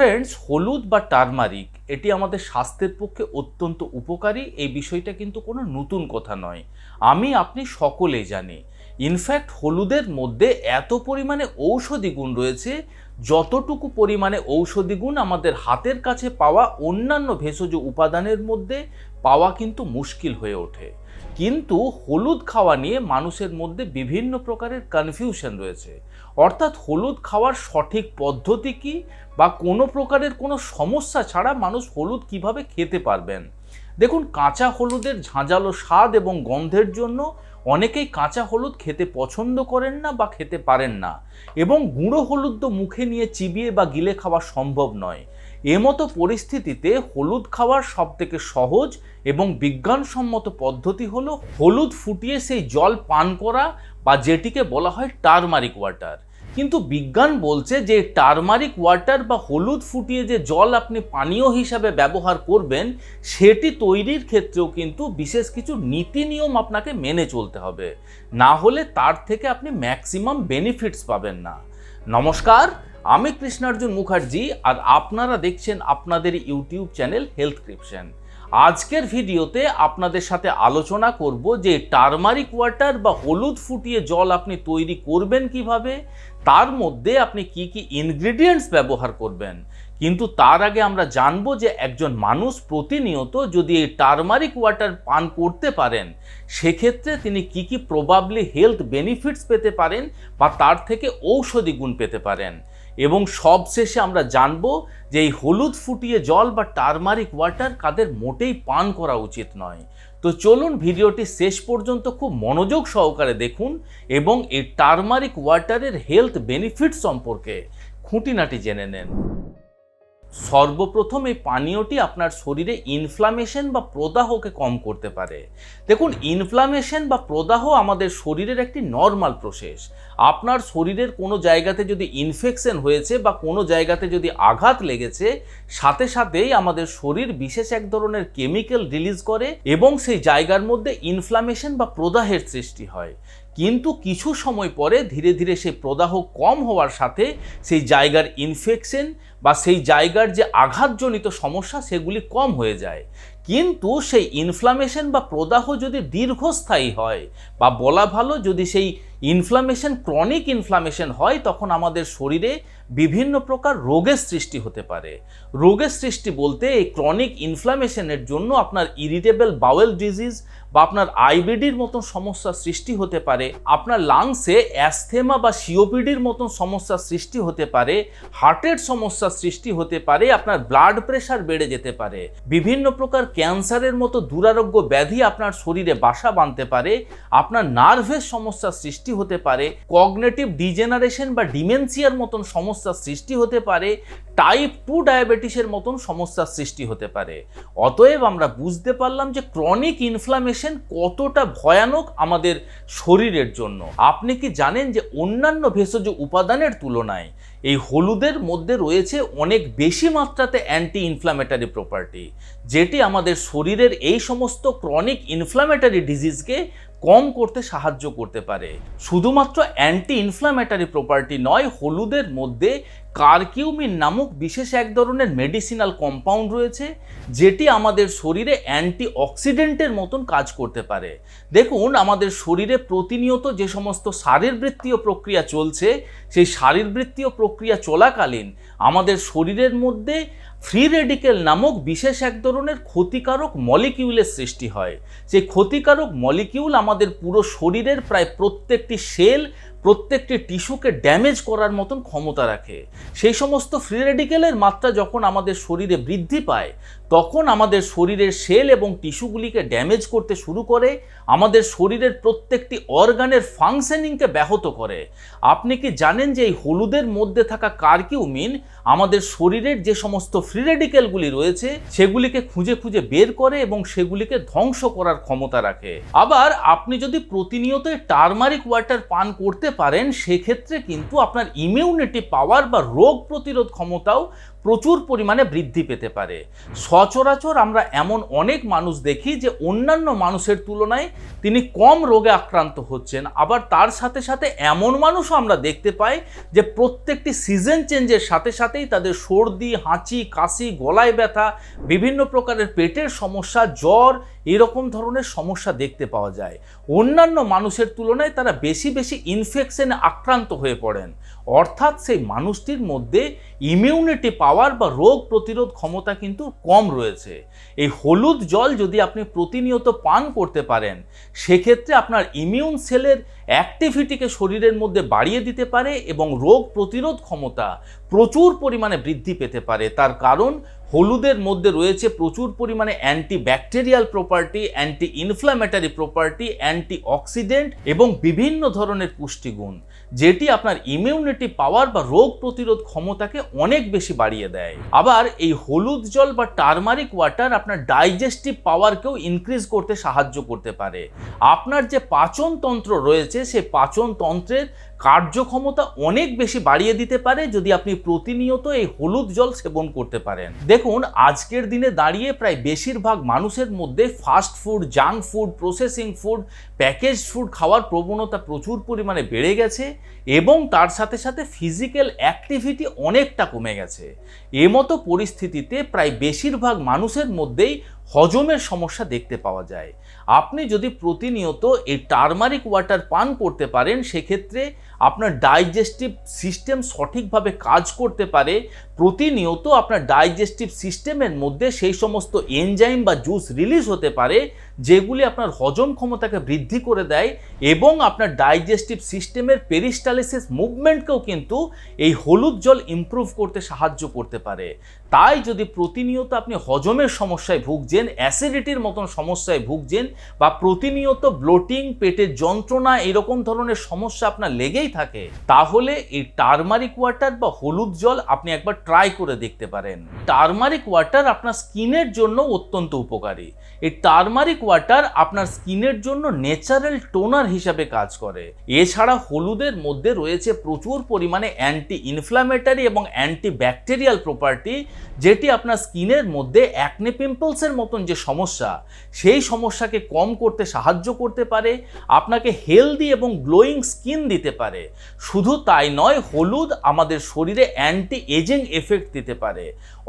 Friends হলুদ বা turmeric, এটি আমাদের স্বাস্থ্যের পক্ষে অত্যন্ত উপকারী। এই বিষয়টা কিন্তু কোনো নতুন কথা নয়। আমি, আপনি সকলেই জানি ইনফ্যাক্ট হলুদের মধ্যে এত পরিমাণে ঔষধি গুণ রয়েছে, যতটুকু পরিমাণে ঔষধি গুণ আমাদের হাতের কাছে পাওয়া অন্যান্য ভেষজ উপাদানের মধ্যে পাওয়া কিন্তু মুশকিল হয়ে ওঠে। কিন্তু হলুদ খাওয়া নিয়ে মানুষের মধ্যে বিভিন্ন প্রকারের কনফিউশন রয়েছে। অর্থাৎ হলুদ খাওয়ার সঠিক পদ্ধতি কি বা কোনো প্রকারের কোনো সমস্যা ছাড়া মানুষ হলুদ কীভাবে খেতে পারবেন? দেখুন, কাঁচা হলুদের ঝাঁঝালো স্বাদ এবং গন্ধের জন্য অনেকেই কাঁচা হলুদ খেতে পছন্দ করেন না বা খেতে পারেন না। এবং গুঁড়ো হলুদ তো মুখে নিয়ে চিবিয়ে বা গিলে খাওয়া সম্ভব নয়। এমতো পরিস্থিতিতে হলুদ খাওয়ার সবথেকে সহজ এবং বিজ্ঞানসম্মত পদ্ধতি হলো হলুদ ফুটিয়ে সেই জল পান করা বা যেটিকে বলা হয় টারমারিক ওয়াটার। কিন্তু বিজ্ঞান বলছে যে টারমারিক ওয়াটার বা হলুদ ফুটিয়ে যে জল আপনি পানীয় হিসাবে ব্যবহার করবেন, সেটি তৈরির ক্ষেত্রেও কিন্তু বিশেষ কিছু নীতি নিয়ম আপনাকে মেনে চলতে হবে। না হলে তার থেকে আপনি ম্যাক্সিমাম বেনিফিটস পাবেন না। নমস্কার আমি কৃষ্ণার্জুন মুখার্জি আর আপনারা দেখছেন আপনাদের ইউটিউব চ্যানেল হেলথ ক্রিপশন। আজকের ভিডিওতে আপনাদের সাথে আলোচনা করব যে টারমারিক ওয়াটার বা হলুদ ফুটিয়ে জল আপনি তৈরি করবেন কীভাবে, তার মধ্যে আপনি কি কি ইনগ্রেডিয়েন্টস ব্যবহার করবেন কিন্তু তার আগে আমরা জানব যে একজন মানুষ প্রতিনিয়ত যদি এই টারমারিক ওয়াটার পান করতে পারেন, সেক্ষেত্রে তিনি কি কি প্রবাবলি হেলথ বেনিফিটস পেতে পারেন বা তার থেকে ঔষধি গুণ পেতে পারেন। এবং সবশেষে আমরা জানব যে এই হলুদ ফুটিয়ে জল বা টারমারিক ওয়াটার কাদের মোটেই পান করা উচিত নয়। তো চলুন ভিডিওটি শেষ পর্যন্ত খুব মনোযোগ সহকারে দেখুন এবং এই টারমারিক ওয়াটারের হেলথ বেনিফিট সম্পর্কে খুঁটিনাটি জেনে নেন। সর্বপ্রথম এই পানীয়টি আপনার শরীরে ইনফ্লামেশন বা প্রদাহকে কম করতে পারে। দেখুন ইনফ্লামেশন বা প্রদাহ আমাদের শরীরের একটি নর্মাল প্রসেস আপনার শরীরের কোনো জায়গাতে যদি ইনফেকশন হয়েছে বা কোনো জায়গাতে যদি আঘাত লেগেছে, সাথে সাথেই আমাদের শরীর বিশেষ এক ধরনের কেমিক্যাল রিলিজ করে এবং সেই জায়গার মধ্যে ইনফ্লামেশন বা প্রদাহের সৃষ্টি হয়। কিন্তু কিছু সময় পরে ধীরে ধীরে সেই প্রদাহ কম হওয়ার সাথে সেই জায়গার ইনফেকশন বা সেই জায়গার যে আঘাতজনিত সমস্যা সেগুলি কম হয়ে যায়। কিন্তু সেই ইনফ্লামেশন বা প্রদাহ যদি দীর্ঘস্থায়ী হয় বা বলা ভালো যদি সেই ইনফ্লামেশন ক্রনিক ইনফ্লামেশন হয়, তখন আমাদের শরীরে বিভিন্ন প্রকার রোগের সৃষ্টি হতে পারে। রোগের সৃষ্টি বলতে এই ক্রনিক ইনফ্লামেশনের জন্য আপনার ইরিটেবল বাওয়েল ডিজিজ বা আপনার আইবিডির মতন সমস্যা সৃষ্টি হতে পারে। আপনার লাংসে অ্যাস্থেমা বা সিওপিডির মতন সমস্যা সৃষ্টি হতে পারে। হার্টের সমস্যা সৃষ্টি হতে পারে। আপনার ব্লাড প্রেশার বেড়ে যেতে পারে। বিভিন্ন প্রকার ক্যান্সারের মতো দুরারোগ্য ব্যাধি আপনার শরীরে বাসা বাঁধতে পারে। আপনার নার্ভের সমস্যা সৃষ্টি হতে পারে। কগনেটিভ ডিজেনারেশন বা ডিমেনসিয়ার মতন সমস্যা সৃষ্টি হতে পারে টাইপ টু ডায়াবেটিসের মতন সমস্যার সৃষ্টি হতে পারে। অতএব আমরা বুঝতে পারলাম যে ক্রনিক ইনফ্লামেশন কতটা ভয়ানক আমাদের শরীরের জন্য। আপনি কি জানেন যে অন্যান্য ভেষজ উপাদানের তুলনায় এই হলুদের মধ্যে রয়েছে অনেক বেশি মাত্রাতে অ্যান্টি ইনফ্লামেটারি প্রপার্টি যেটি আমাদের শরীরের এই সমস্ত ক্রনিক ইনফ্লামেটারি ডিজিজকে কম করতে সাহায্য করতে পারে। শুধুমাত্র অ্যান্টি ইনফ্লামেটারি প্রপার্টি নয় হলুদের মধ্যে কারকিউমিন নামক বিশেষ এক ধরনের মেডিসিনাল কম্পাউন্ড রয়েছে, যেটি আমাদের শরীরে অ্যান্টি অক্সিডেন্টের মতন কাজ করতে পারে। দেখুন, আমাদের শরীরে প্রতিনিয়ত যে সমস্ত শারীরবৃত্তীয় প্রক্রিয়া চলছে, সেই শারীরবৃত্তীয় প্রক্রিয়া চলাকালীন আমাদের শরীরের মধ্যে ফ্রি রেডিকেল নামক বিশেষ এক ধরনের ক্ষতিকারক মলিকিউলের সৃষ্টি হয়। সেই ক্ষতিকারক মলিকিউল আমাদের পুরো শরীরের প্রায় প্রত্যেকটি সেল প্রত্যেকটি টিস্যুকে ড্যামেজ করার মতন ক্ষমতা রাখে। সেই সমস্ত ফ্রি রেডিকেলের মাত্রা যখন আমাদের শরীরে বৃদ্ধি পায়, তখন আমাদের শরীরের সেল এবং টিস্যুগুলিকে ড্যামেজ করতে শুরু করে, আমাদের শরীরের প্রত্যেকটি অর্গানের ফাংশনিংকে ব্যাহত করে। আপনি কি জানেন যে এই হলুদের মধ্যে থাকা কার্কিউমিন আমাদের শরীরের যে সমস্ত ফ্রি রেডিকেলগুলি রয়েছে, সেগুলিকে খুঁজে খুঁজে বের করে এবং সেগুলিকে ধ্বংস করার ক্ষমতা রাখে। আবার আপনি যদি প্রতিনিয়ত টারমারিক ওয়াটার পান করতে পারেন, সেক্ষেত্রে কিন্তু আপনার ইমিউনিটি পাওয়ার বা রোগ প্রতিরোধ ক্ষমতাও প্রচুর পরিমাণে বৃদ্ধি পেতে পারে। সচরাচর আমরা এমন অনেক মানুষ দেখি যে অন্যান্য মানুষের তুলনায় তিনি কম রোগে আক্রান্ত হচ্ছেন। আবার তার সাথে সাথে এমন মানুষও আমরা দেখতে পাই যে প্রত্যেকটি সিজন চেঞ্জের সাথে সাথেই তাদের সর্দি, হাঁচি, কাশি, গলায় ব্যথা, বিভিন্ন প্রকারের পেটের সমস্যা, জ্বর এরকম ধরনের সমস্যা দেখতে পাওয়া যায়। অন্যান্য মানুষের তুলনায় তারা বেশি বেশি ইনফেকশনে আক্রান্ত হয়ে পড়েন। অর্থাৎ সেই মানুষটির মধ্যে ইমিউনিটি পাওয়ার বা রোগ প্রতিরোধ ক্ষমতা কিন্তু কম রয়েছে। এই হলুদ জল যদি আপনি প্রতিনিয়ত পান করতে পারেন, সেক্ষেত্রে আপনার ইমিউন সেলের অ্যাক্টিভিটিকে শরীরের মধ্যে বাড়িয়ে দিতে পারে এবং রোগ প্রতিরোধ ক্ষমতা প্রচুর পরিমাণে বৃদ্ধি পেতে পারে। তার কারণ হলুদের মধ্যে রয়েছে প্রচুর পরিমাণে anti bacterial property anti inflammatory property anti oxidant এবং বিভিন্ন ধরনের পুষ্টিগুণ, যেটি আপনার ইমিউনিটি পাওয়ার বা রোগ প্রতিরোধ ক্ষমতাকে অনেক বেশি বাড়িয়ে দেয়। আবার এই হলুদ জল বা টার্মারিক ওয়াটার আপনার ডাইজেস্টিভ পাওয়ারকেও ইনক্রিজ করতে সাহায্য করতে পারে। আপনার যে পাচন তন্ত্র রয়েছে, সেই পাচন তন্ত্রের কার্যক্ষমতা অনেক বেশি বাড়িয়ে দিতে পারে যদি আপনি প্রতিনিয়ত এই হলুদ জল সেবন করতে পারেন। দেখুন, আজকের দিনে দাঁড়িয়ে প্রায় বেশিরভাগ মানুষের মধ্যে fast food junk food processing food package food খাওয়ার প্রবণতা প্রচুর পরিমাণে বেড়ে গেছে এবং তার সাথে সাথে ফিজিক্যাল অ্যাক্টিভিটি অনেকটা কমে গেছে। এমতো পরিস্থিতিতে প্রায় বেশিরভাগ মানুষের মধ্যেই হজমের সমস্যা দেখতে পাওয়া যায়। আপনি যদি প্রতিনিয়ত এই টার্মারিক ওয়াটার পান করতে পারেন, সেক্ষেত্রে আপনার ডাইজেস্টিভ সিস্টেম সঠিকভাবে কাজ করতে পারে। প্রতিনিয়ত আপনার ডাইজেস্টিভ সিস্টেমের মধ্যে সেই সমস্ত এনজাইম বা জুস রিলিজ হতে পারে যেগুলি আপনার হজম ক্ষমতাকে বৃদ্ধি করে দেয় এবং আপনার ডাইজেস্টিভ সিস্টেমের পেরিস্টালিসিস মুভমেন্টকেও কিন্তু এই হলুদ জল ইমপ্রুভ করতে সাহায্য করতে পারে। তাই যদি প্রতিনিয়ত আপনি হজমের সমস্যায় ভুগছেন অ্যাসিডিটির মতন সমস্যায় ভুগছেন বা প্রতিনিয়ত ব্লোটিং পেটের যন্ত্রণা এরকম ধরনের সমস্যা আপনার লেগেই থাকে, তাহলে এই টার্মারিক ওয়াটার বা হলুদ জল আপনি একবার ট্রাই করে দেখতে পারেন। টার্মারিক ওয়াটার আপনার স্কিনের জন্য অত্যন্ত উপকারী। এই টার্মারিক ওয়াটার আপনার স্কিনের জন্য ন্যাচারাল টোনার হিসাবে কাজ করে। এছাড়া হলুদের মধ্যে রয়েছে প্রচুর পরিমাণে অ্যান্টি ইনফ্ল্যামেটারি এবং অ্যান্টি ব্যাকটেরিয়াল প্রপার্টি যেটি আপনার স্কিনের মধ্যে অ্যাকনে পিম্পলসের মতন যে সমস্যা, সেই সমস্যাকে কম করতে সাহায্য করতে পারে, আপনাকে হেলদি এবং গ্লোয়িং স্কিন দিতে পারে। শুধু তাই নয়, হলুদ আমাদের শরীরে অ্যান্টি এজিং এফেক্ট দিতে পারে।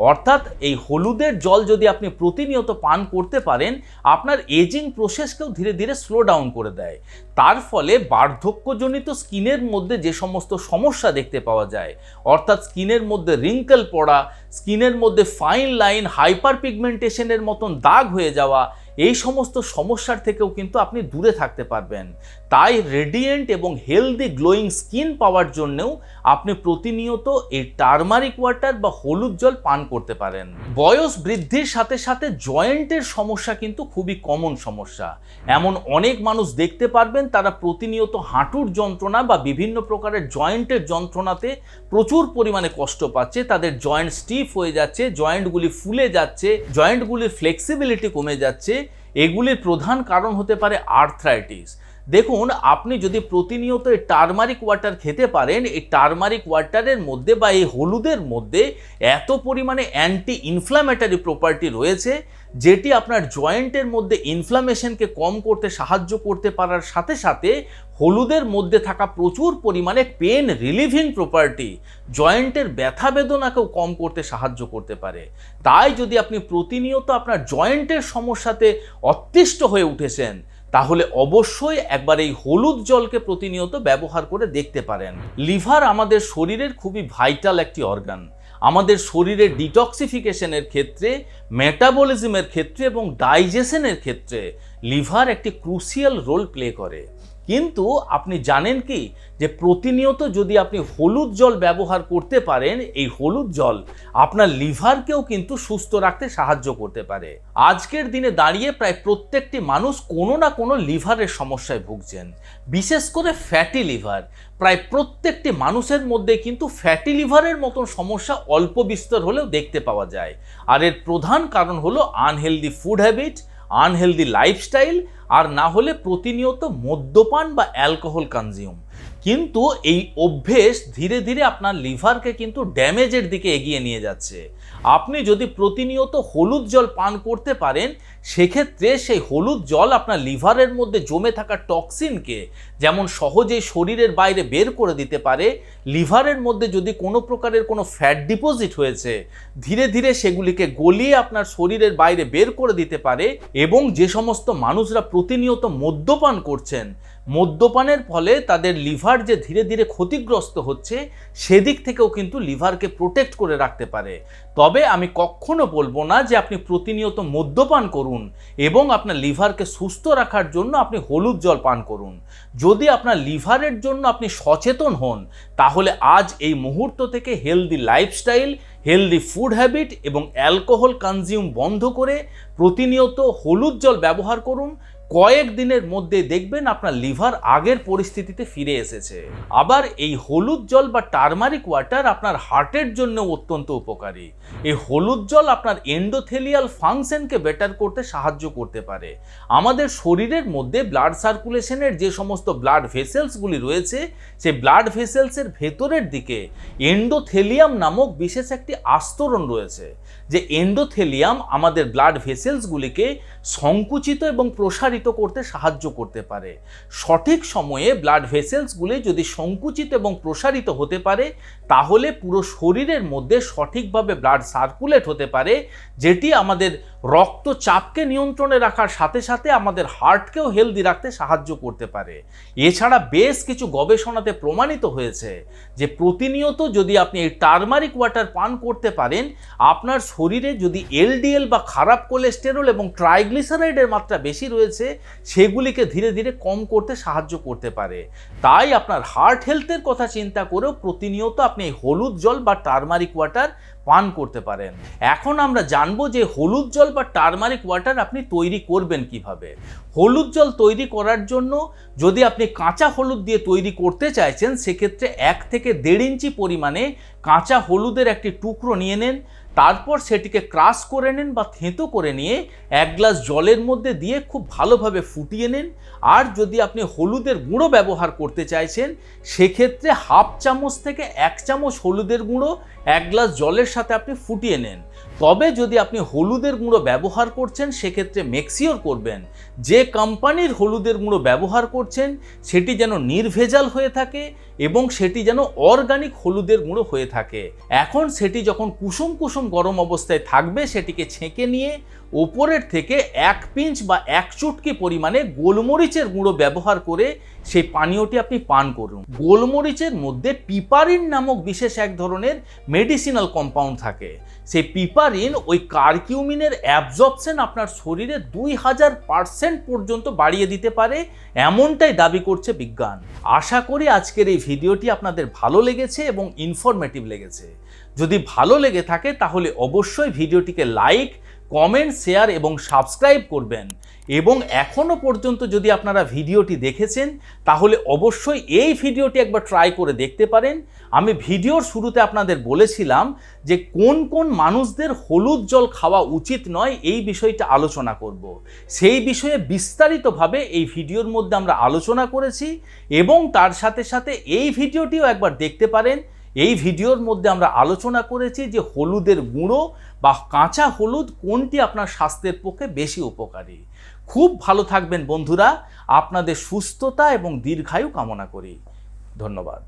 অর্থাৎ এই হলুদের জল যদি আপনি প্রতিনিয়ত পান করতে পারেন, আপনার এজিং প্রসেসকেও ধীরে ধীরে স্লো ডাউন করে দেয়। তার ফলে বার্ধক্যজনিত স্কিনের মধ্যে যে সমস্ত সমস্যা দেখতে পাওয়া যায়, অর্থাৎ স্কিনের মধ্যে রিঙ্কেল পড়া, স্কিনের মধ্যে ফাইন লাইন হাইপার পিগমেন্টেশনের মতন দাগ হয়ে যাওয়া এই সমস্ত সমস্যার থেকেও কিন্তু আপনি দূরে থাকতে পারবেন। তাই রেডিয়েন্ট এবং হেলদি গ্লোয়িং স্কিন পাওয়ার জন্যও আপনি প্রতিনিয়ত এই টার্মারিক ওয়াটার বা হলুদ জল পান করতে পারেন। বয়স বৃদ্ধির সাথে সাথে জয়েন্টের সমস্যা কিন্তু খুবই কমন সমস্যা। এমন অনেক মানুষ দেখতে পারবেন, তারা প্রতিনিয়ত হাঁটুর যন্ত্রণা বা বিভিন্ন প্রকারের জয়েন্টের যন্ত্রণাতে প্রচুর পরিমাণে কষ্ট পাচ্ছে, তাদের জয়েন্ট স্টিফ হয়ে যাচ্ছে জয়েন্টগুলি ফুলে যাচ্ছে জয়েন্টগুলির ফ্লেক্সিবিলিটি কমে যাচ্ছে এগুলির প্রধান কারণ হতে পারে আর্থ্রাইটিস দেখুন, আপনি যদি প্রতিনিয়ত এই টার্মারিক ওয়াটার খেতে পারেন, এই টার্মারিক ওয়াটারের মধ্যে বা এই হলুদের মধ্যে এত পরিমাণে অ্যান্টি ইনফ্ল্যামেটারি প্রপার্টি রয়েছে, যেটি আপনার জয়েন্টের মধ্যে ইনফ্লামেশনকে কম করতে, সাহায্য করতে পারার সাথে সাথে হলুদের মধ্যে থাকা প্রচুর পরিমাণে পেন রিলিভিং প্রপার্টি জয়েন্টের ব্যথা বেদনাকেও কম করতে, সাহায্য করতে পারে। তাই যদি আপনি প্রতিনিয়ত আপনার জয়েন্টের সমস্যাতে অতিষ্ঠ হয়ে উঠেছেন তাহলে অবশ্যই একবার এই হলুদ জলকে প্রতিনিয়ত ব্যবহার করে দেখতে পারেন। লিভার আমাদের শরীরের খুবই ভাইটাল একটি অর্গান। আমাদের শরীরের ডিটক্সিফিকেশনের ক্ষেত্রে, মেটাবলিজমের ক্ষেত্রে এবং ডাইজেশনের ক্ষেত্রে লিভার একটি ক্রুসিয়াল রোল প্লে করে। কিন্তু আপনি জানেন কি? যে প্রতিনিয়ত যদি আপনি হলুদ জল ব্যবহার করতে পারেন, এই হলুদ জল আপনার লিভারকেও কিন্তু সুস্থ রাখতে সাহায্য করতে পারে। আজকের দিনে দাঁড়িয়ে প্রায় প্রত্যেকটি মানুষ কোনো না কোনো লিভারের সমস্যায় ভুগছেন। বিশেষ করে ফ্যাটি লিভার। প্রায় প্রত্যেকটি মানুষের মধ্যে কিন্তু ফ্যাটি লিভারের মতন সমস্যা অল্প বিস্তর হলেও দেখতে পাওয়া যায়। আর এর প্রধান কারণ হলো unhealthy food habit unhealthy lifestyle আর না হলে প্রতিনিয়ত মদ্যপান বা অ্যালকোহল কনজিউম। কিন্তু এই অভ্যেস ধীরে ধীরে আপনার লিভারকে কিন্তু ড্যামেজের দিকে এগিয়ে নিয়ে যাচ্ছে। আপনি যদি প্রতিনিয়ত হলুদ জল পান করতে পারেন, সেক্ষেত্রে সেই হলুদ জল আপনার লিভারের মধ্যে জমে থাকা টক্সিনকে যেমন সহজেই শরীরের বাইরে বের করে দিতে পারে, লিভারের মধ্যে যদি কোনো প্রকারের কোনো ফ্যাট ডিপোজিট হয়েছে, ধীরে ধীরে সেগুলিকে গলিয়ে আপনার শরীরের বাইরে বের করে দিতে পারে এবং যে সমস্ত মানুষরা প্রতিনিয়ত মদ্যপান করছেন মদ্যপানের ফলে তাদের লিভার যে ধীরে ধীরে ক্ষতিগ্রস্ত হচ্ছে, সেদিক থেকেও কিন্তু লিভারকে প্রোটেক্ট করে রাখতে পারে। তবে আমি কখনো বলব না যে আপনি প্রতিনিয়ত মদ্যপান করুন এবং আপনার লিভারকে সুস্থ রাখার জন্য আপনি হলুদ জল পান করুন। যদি আপনার লিভারের জন্য আপনি সচেতন হন, তাহলে আজ এই মুহূর্ত থেকে healthy lifestyle healthy food habit এবং অ্যালকোহল কনজিউম বন্ধ করে প্রতিনিয়ত হলুদ জল ব্যবহার করুন। কয়েক দিনের মধ্যে দেখবেন আপনার লিভার আগের পরিস্থিতিতে ফিরে এসেছে। আবার এই হলুদ জল বা টার্মারিক ওয়াটার আপনার হার্টের জন্য অত্যন্ত উপকারী। এই হলুদ জল আপনার এন্ডোথেলিয়াল ফাংশনকে বেটার করতে সাহায্য করতে পারে। আমাদের শরীরের মধ্যে ব্লাড সার্কুলেশনের যে সমস্ত ব্লাড ভেসেলসগুলি রয়েছে, সেই ব্লাড ভেসেলসের ভেতরের দিকে এন্ডোথেলিয়াম নামক বিশেষ একটি আস্তরণ রয়েছে। যে এন্ডোথেলিয়াম আমাদের ব্লাড ভেসেলসগুলিকে সংকুচিত এবং প্রসারিত করতে সাহায্য করতে পারে। সঠিক সময়ে ব্লাড ভেসেলসগুলি যদি সংকুচিত এবং প্রসারিত হতে পারে, তাহলে পুরো শরীরের মধ্যে সঠিকভাবে ব্লাড সার্কুলেট হতে পারে, যেটি আমাদের রক্তচাপকে নিয়ন্ত্রণে রাখার সাথে সাথে আমাদের হার্টকেও হেলদি রাখতে সাহায্য করতে পারে। এছাড়া বেশ কিছু গবেষণাতে প্রমাণিত হয়েছে যে প্রতিনিয়ত যদি আপনি এই টার্মারিক ওয়াটার পান করতে পারেন, আপনার শরীরে যদি এলডিএল বা খারাপ কোলেস্টেরল এবং ট্রাইগ্লিসারাইডের মাত্রা বেশি রয়েছে, সেগুলিকে ধীরে ধীরে কম করতে সাহায্য করতে পারে। তাই আপনার হার্ট হেলথের কথা চিন্তা করেও প্রতিনিয়ত আপনি হলুদ জল বা টার্মারিক ওয়াটার পান করতে পারেন। এখন আমরা জানব যে হলুদ জল বা টার্মারিক ওয়াটার আপনি তৈরি করবেন কীভাবে। হলুদ জল তৈরি করার জন্য যদি আপনি কাঁচা হলুদ দিয়ে তৈরি করতে চাইছেন, সেক্ষেত্রে এক থেকে দেড় ইঞ্চি পরিমাণে কাঁচা হলুদের একটি টুকরো নিয়ে নেন, তারপর সেটিকে ক্রাশ করে নেন বা থেঁতো করে নিয়ে এক গ্লাস জলের মধ্যে দিয়ে খুব ভালোভাবে ফুটিয়ে নেন। আর যদি আপনি হলুদের গুঁড়ো ব্যবহার করতে চাইছেন, সেক্ষেত্রে হাফ চামচ থেকে এক চামচ হলুদের গুঁড়ো এক গ্লাস জলের সাথে আপনি ফুটিয়ে নেন। তবে যদি আপনি হলুদের গুঁড়ো ব্যবহার করছেন, সেক্ষেত্রে মেক্সিওর করবেন। যে কোম্পানির হলুদের গুঁড়ো ব্যবহার করছেন, সেটি যেন নির্ভেজাল হয়ে থাকে এবং সেটি যেন অর্গানিক হলুদের গুঁড়ো হয়ে থাকে। এখন সেটি যখন কুসুম কুসুম গরম অবস্থায় থাকবে, সেটিকে ছেঁকে নিয়ে ওপরের থেকে এক পিঞ্চ বা এক চুটকি পরিমাণে গোলমরিচের গুঁড়ো ব্যবহার করে সেই পানীয়টি আপনি পান করুন। গোলমরিচের মধ্যে পিপারিন নামক বিশেষ এক ধরনের মেডিসিনাল কম্পাউন্ড থাকে। সেই পিপারিন ওই কার্কিউমিনের অ্যাবজর্পশন আপনার শরীরে দুই হাজার পার্সেন্ট পর্যন্ত বাড়িয়ে দিতে পারে, এমনটাই দাবি করছে বিজ্ঞান। আশা করি আজকের এই ভিডিওটি আপনাদের ভালো লেগেছে এবং ইনফরমেটিভ লেগেছে। যদি ভালো লেগে থাকে তাহলে অবশ্যই ভিডিওটিকে লাইক কমেন্ট শেয়ার এবং সাবস্ক্রাইব করবেন। এবং এখনও পর্যন্ত যদি আপনারা ভিডিওটি দেখেছেন, তাহলে অবশ্যই এই ভিডিওটি একবার ট্রাই করে দেখতে পারেন। আমি ভিডিওর শুরুতে আপনাদের বলেছিলাম যে কোন কোন মানুষদের হলুদ জল খাওয়া উচিত নয়, এই বিষয়টা আলোচনা করব। সেই বিষয়ে বিস্তারিতভাবে এই ভিডিওর মধ্যে আমরা আলোচনা করেছি এবং তার সাথে সাথে এই ভিডিওটিও একবার দেখতে পারেন। এই ভিডিওর মধ্যে আমরা আলোচনা করেছি যে হলুদের গুঁড়ো বা কাঁচা হলুদ কোনটি আপনার স্বাস্থ্যের পক্ষে বেশি উপকারী। খুব ভালো থাকবেন বন্ধুরা। আপনাদের সুস্থতা এবং দীর্ঘায়ু কামনা করি। ধন্যবাদ।